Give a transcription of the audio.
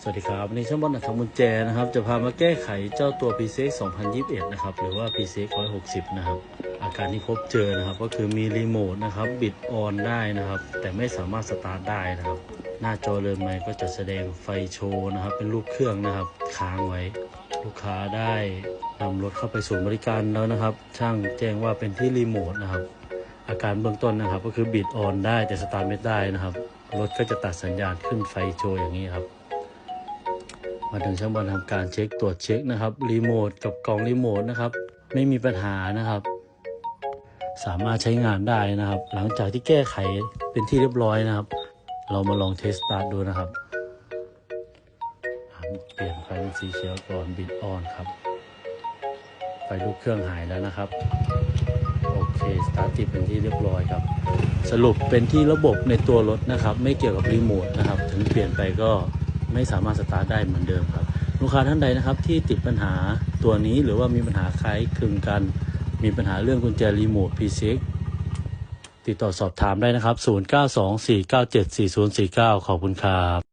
สวัสดีครับวันนี้ช่างบอลอัธมุนแจนะครับ จะพามาแก้ไขเจ้าตัว p c x 2021 นะครับ หรือว่า p c x 160 นะครับ อาการที่พบเจอนะครับ ก็คือมีรีโมทนะครับ บิดออนได้นะครับ แต่ไม่สามารถสตาร์ทได้นะครับ หน้าจอเรือนไม้ก็จะแสดงไฟโชว์นะครับ เป็นรูปเครื่องนะครับ ค้างไว้ลูกค้าได้นำรถเข้าไปศูนย์บริการแล้วนะครับ ช่างแจ้งว่าเป็นที่รีโมทนะครับ อาการเบื้องต้นนะครับ ก็คือบิดออนได้แต่สตาร์ทไม่ได้นะครับ รถก็จะตัดสัญญาณขึ้นไฟโชว์อย่างนี้ครับ มาถึงช่างบอลทำการเช็คตรวจเช็คนะครับรีโมทกับกล่องรีโมทนะครับไม่มีปัญหานะครับ สามารถใช้งานได้นะครับ หลังจากที่แก้ไขเป็นที่เรียบร้อยนะครับ เรามาลองเทสตาร์ทดูนะครับ เปลี่ยนไฟเป็นสีเขียวก่อนบิดออนครับ ไฟลูกเครื่องหายแล้วนะครับโอเคสตาร์ทติดเป็นที่เรียบร้อยครับ สรุปเป็นที่ระบบในตัวรถนะครับ ไม่เกี่ยวกับรีโมทนะครับ ถึงเปลี่ยนไปก็ ไม่สามารถสตาร์ทได้เหมือนเดิมครับ ลูกค้าท่านใดนะครับที่ติดปัญหาตัวนี้หรือว่ามีปัญหาคล้ายคลึงกัน มีปัญหาเรื่องกุญแจรีโมท P6 ติดต่อสอบถามได้นะครับ 0924974049 ขอบคุณครับ